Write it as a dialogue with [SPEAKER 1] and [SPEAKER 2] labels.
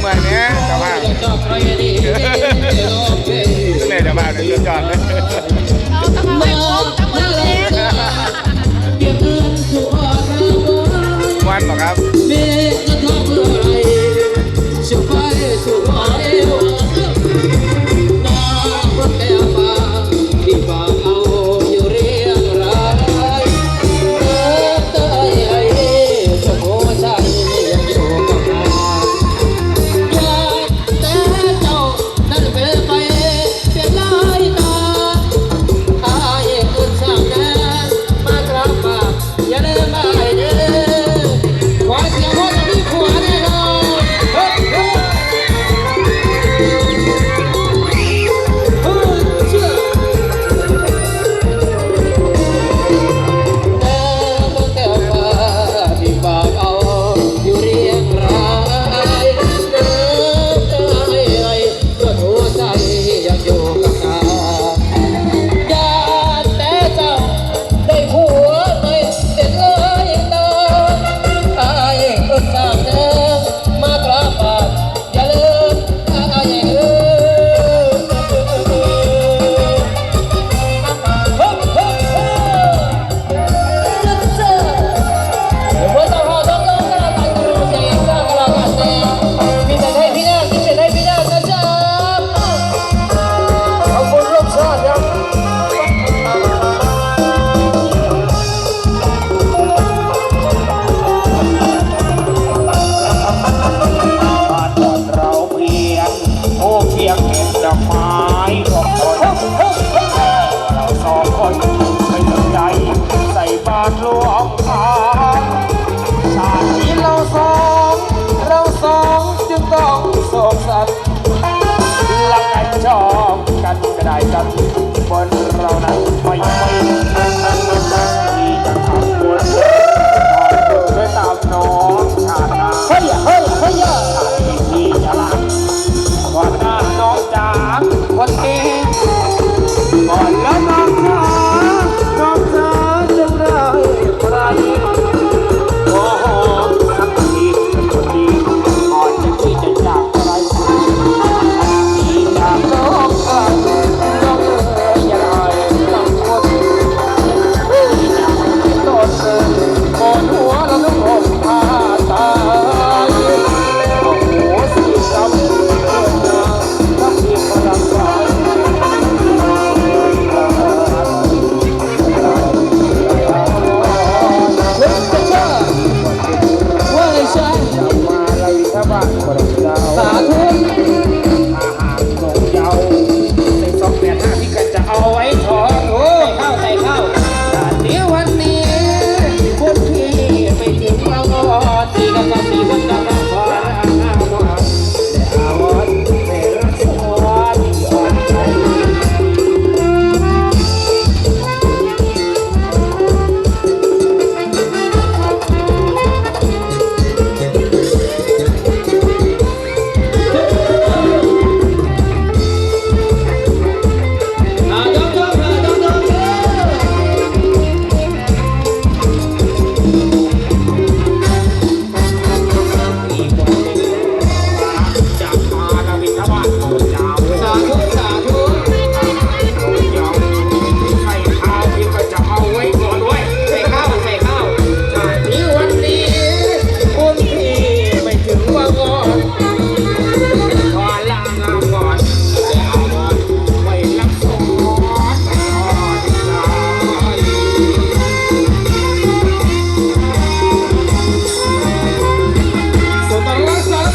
[SPEAKER 1] เมืองเนี้ย
[SPEAKER 2] แต่ว่า
[SPEAKER 3] เนี่ยจะมาในยอดจอดนะ เราต้องเอาไปโค้องเอา ต้
[SPEAKER 1] องโศสันหลักกันชอบกันก็ได้กันบนเรานั้น สาธุ